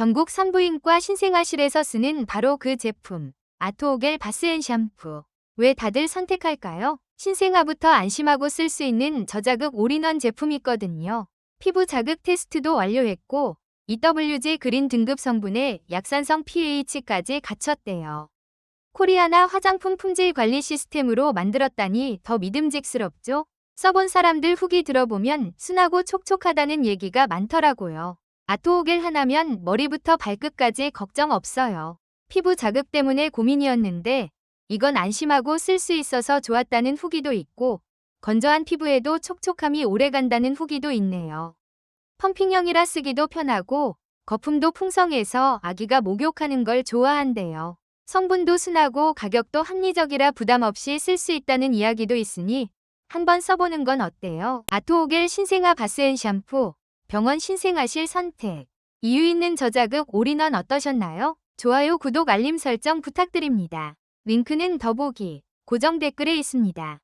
전국 산부인과 신생아실에서 쓰는 바로 그 제품. 아토오겔 바스앤 샴푸. 왜 다들 선택할까요? 신생아부터 안심하고 쓸 수 있는 저자극 올인원 제품이거든요. 피부 자극 테스트도 완료했고 EWG 그린 등급 성분에 약산성 pH까지 갖췄대요. 코리아나 화장품 품질 관리 시스템으로 만들었다니 더 믿음직스럽죠? 써본 사람들 후기 들어보면 순하고 촉촉하다는 얘기가 많더라고요. 아토오겔 하나면 머리부터 발끝까지 걱정 없어요. 피부 자극 때문에 고민이었는데 이건 안심하고 쓸 수 있어서 좋았다는 후기도 있고 건조한 피부에도 촉촉함이 오래 간다는 후기도 있네요. 펌핑형이라 쓰기도 편하고 거품도 풍성해서 아기가 목욕하는 걸 좋아한대요. 성분도 순하고 가격도 합리적이라 부담 없이 쓸 수 있다는 이야기도 있으니 한번 써보는 건 어때요? 아토오겔 신생아 바스앤 샴푸 병원 신생아실 선택 이유 있는 저자극 올인원 어떠셨나요? 좋아요, 구독, 알림 설정 부탁드립니다. 링크는 더보기 고정 댓글에 있습니다.